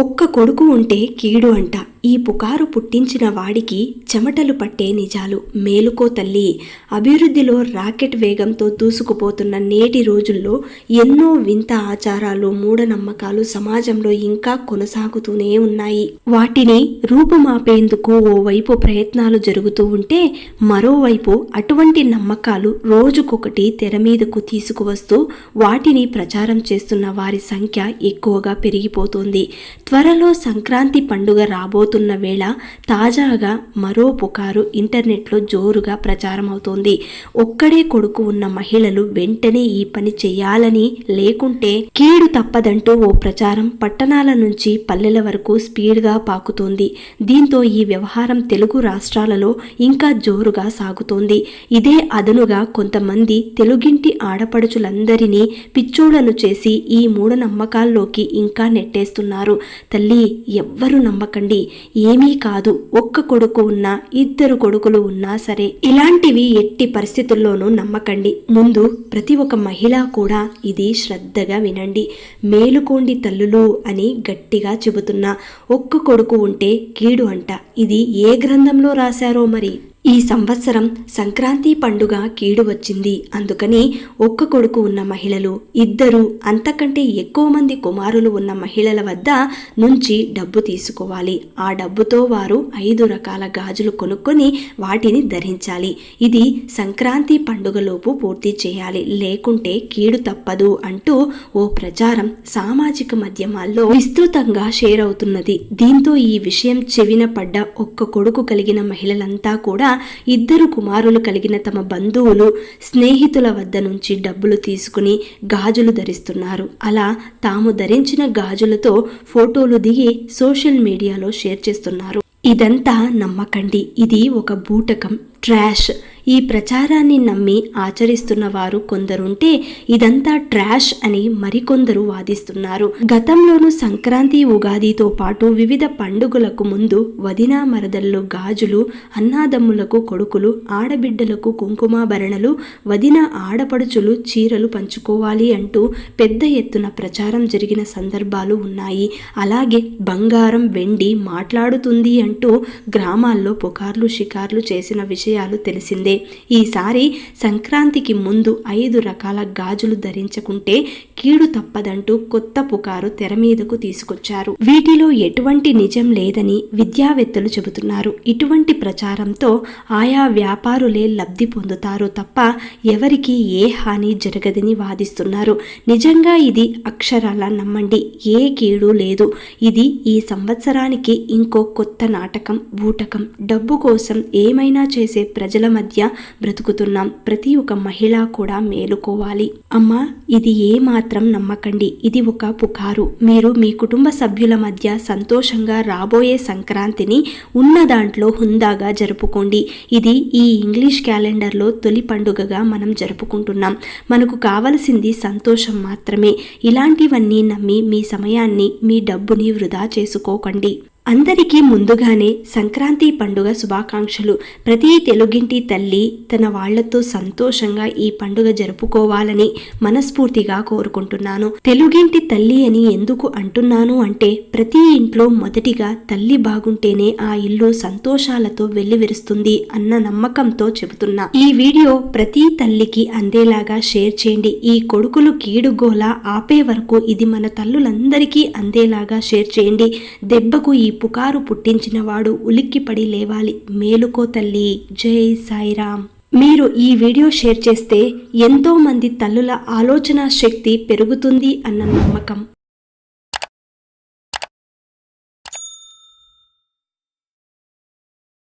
ఒక్క కొడుకు ఉంటే కీడు అంట. ఈ పుకారు పుట్టించిన వాడికి చెమటలు పట్టే నిజాలు. మేలుకో తల్లి. అభివృద్ధిలో రాకెట్ వేగంతో దూసుకుపోతున్న నేటి రోజుల్లో ఎన్నో వింత ఆచారాలు మూఢనమ్మకాలు సమాజంలో ఇంకా కొనసాగుతూనే ఉన్నాయి. వాటిని రూపుమాపేందుకు ఓవైపు ప్రయత్నాలు జరుగుతూ ఉంటే మరోవైపు అటువంటి నమ్మకాలు రోజుకొకటి తెర మీదకు తీసుకువస్తూ వాటిని ప్రచారం చేస్తున్న వారి సంఖ్య ఎక్కువగా పెరిగిపోతుంది. త్వరలో సంక్రాంతి పండుగ రాబోతున్న వేళ తాజాగా మరో పుకారు ఇంటర్నెట్లో జోరుగా ప్రచారమవుతోంది. ఒక్కడే కొడుకు ఉన్న మహిళలు వెంటనే ఈ పని చేయాలని లేకుంటే కీడు తప్పదంటూ ఓ ప్రచారం పట్టణాల నుంచి పల్లెల వరకు స్పీడ్గా పాకుతోంది. దీంతో ఈ వ్యవహారం తెలుగు రాష్ట్రాలలో ఇంకా జోరుగా సాగుతోంది. ఇదే అదనుగా కొంతమంది తెలుగింటి ఆడపడుచులందరినీ పిచ్చోళ్ళను చేసి ఈ మూఢనమ్మకాల్లోకి ఇంకా నెట్టేస్తున్నారు. తల్లి ఎవ్వరు నమ్మకండి. ఏమీ కాదు. ఒక్క కొడుకు ఉన్నా ఇద్దరు కొడుకులు ఉన్నా సరే ఇలాంటివి ఎట్టి పరిస్థితుల్లోనూ నమ్మకండి. ముందు ప్రతి ఒక్క మహిళ కూడా ఇది శ్రద్ధగా వినండి. మేలుకోండి తల్లులు అని గట్టిగా చెబుతున్నా. ఒక్క కొడుకు ఉంటే కీడు అంట. ఇది ఏ గ్రంథంలో రాశారో మరి? ఈ సంవత్సరం సంక్రాంతి పండుగ కీడు వచ్చింది. అందుకని ఒక్క కొడుకు ఉన్న మహిళలు ఇద్దరు అంతకంటే ఎక్కువ మంది కుమారులు ఉన్న మహిళల వద్ద నుంచి డబ్బు తీసుకోవాలి. ఆ డబ్బుతో వారు ఐదు రకాల గాజులు కొనుక్కొని వాటిని ధరించాలి. ఇది సంక్రాంతి పండుగలోపు పూర్తి చేయాలి. లేకుంటే కీడు తప్పదు అంటూ ఓ ప్రచారం సామాజిక మాధ్యమాల్లో విస్తృతంగా షేర్ అవుతున్నది దీంతో ఈ విషయం చెవిన పడ్డ ఒక్క కొడుకు కలిగిన మహిళలంతా కూడా ఇద్దరు కుమారులు కలిగిన తమ బంధువులు స్నేహితుల వద్ద నుంచి డబ్బులు తీసుకుని గాజులు ధరిస్తున్నారు. అలా తాము ధరించిన గాజులతో ఫోటోలు దిగి సోషల్ మీడియాలో షేర్ చేస్తున్నారు. ఇదంతా నమ్మకండి. ఇది ఒక బూటకం. ట్రాష్. ఈ ప్రచారాన్ని నమ్మి ఆచరిస్తున్న వారు కొందరుంటే ఇదంతా ట్రాష్ అని మరికొందరు వాదిస్తున్నారు. గతంలోనూ సంక్రాంతి ఉగాదితో పాటు వివిధ పండుగలకు ముందు వదినా మరదళ్ళు గాజులు అన్నాదమ్ములకు కొడుకులు ఆడబిడ్డలకు కుంకుమాభరణలు వదిన ఆడపడుచులు చీరలు పంచుకోవాలి అంటూ పెద్ద ఎత్తున ప్రచారం జరిగిన సందర్భాలు ఉన్నాయి. అలాగే బంగారం వెండి మాట్లాడుతుంది అంటూ గ్రామాల్లో పుకార్లు షికార్లు చేసిన విషయాలు తెలిసిందే. ఈసారి సంక్రాంతికి ముందు ఐదు రకాల గాజులు ధరించకుంటే కీడు తప్పదంటూ కొత్త పుకారు తెర మీదకు తీసుకొచ్చారు. వీటిలో ఎటువంటి నిజం లేదని విద్యావేత్తలు చెబుతున్నారు. ఇటువంటి ప్రచారంతో ఆయా వ్యాపారులే లబ్ధి పొందుతారు తప్ప ఎవరికి ఏ హాని జరగదని వాదిస్తున్నారు. నిజంగా ఇది అక్షరాల నమ్మండి. ఏ కీడు లేదు. ఇది ఈ సంవత్సరానికి ఇంకో కొత్త నాటకం బూటకం. డబ్బు కోసం ఏమైనా చేసే ప్రజల మధ్య బ్రతుకుతున్నాం ప్రతి ఒక్క మహిళ కూడా మేలుకోవాలి. అమ్మా ఇది ఏ మాత్రం నమ్మకండి. ఇది ఒక పుకారు. మీరు మీ కుటుంబ సభ్యుల మధ్య సంతోషంగా రాబోయే సంక్రాంతిని ఉన్న దాంట్లో హుందాగా జరుపుకోండి. ఇది ఈ ఇంగ్లీష్ క్యాలెండర్లో తొలి పండుగగా మనం జరుపుకుంటున్నాం. మనకు కావలసింది సంతోషం మాత్రమే. ఇలాంటివన్నీ నమ్మి మీ సమయాన్ని మీ డబ్బుని వృధా చేసుకోకండి. అందరికీ ముందుగానే సంక్రాంతి పండుగ శుభాకాంక్షలు. ప్రతి తెలుగింటి తల్లి తన వాళ్ళతో సంతోషంగా ఈ పండుగ జరుపుకోవాలని మనస్ఫూర్తిగా కోరుకుంటున్నాను. తెలుగింటి తల్లి అని ఎందుకు అంటున్నాను అంటే ప్రతి ఇంట్లో మొదటిగా తల్లి బాగుంటేనే ఆ ఇల్లు సంతోషాలతో వెల్లివిరుస్తుంది అన్న నమ్మకంతో చెబుతున్నా. ఈ వీడియో ప్రతి తల్లికి అందేలాగా షేర్ చేయండి. ఈ కొడుకులు కీడుగోల ఆపే వరకు ఇది మన తల్లులందరికీ అందేలాగా షేర్ చేయండి. దెబ్బకు ఈ పుకారు పుట్టించినవాడు ఉలిక్కిపడి లేవాలి. మేలుకో తల్లి. జై సాయిరామ్ మీరు ఈ వీడియో షేర్ చేస్తే ఎంతో మంది తల్లుల ఆలోచన శక్తి పెరుగుతుంది అన్న నమ్మకం.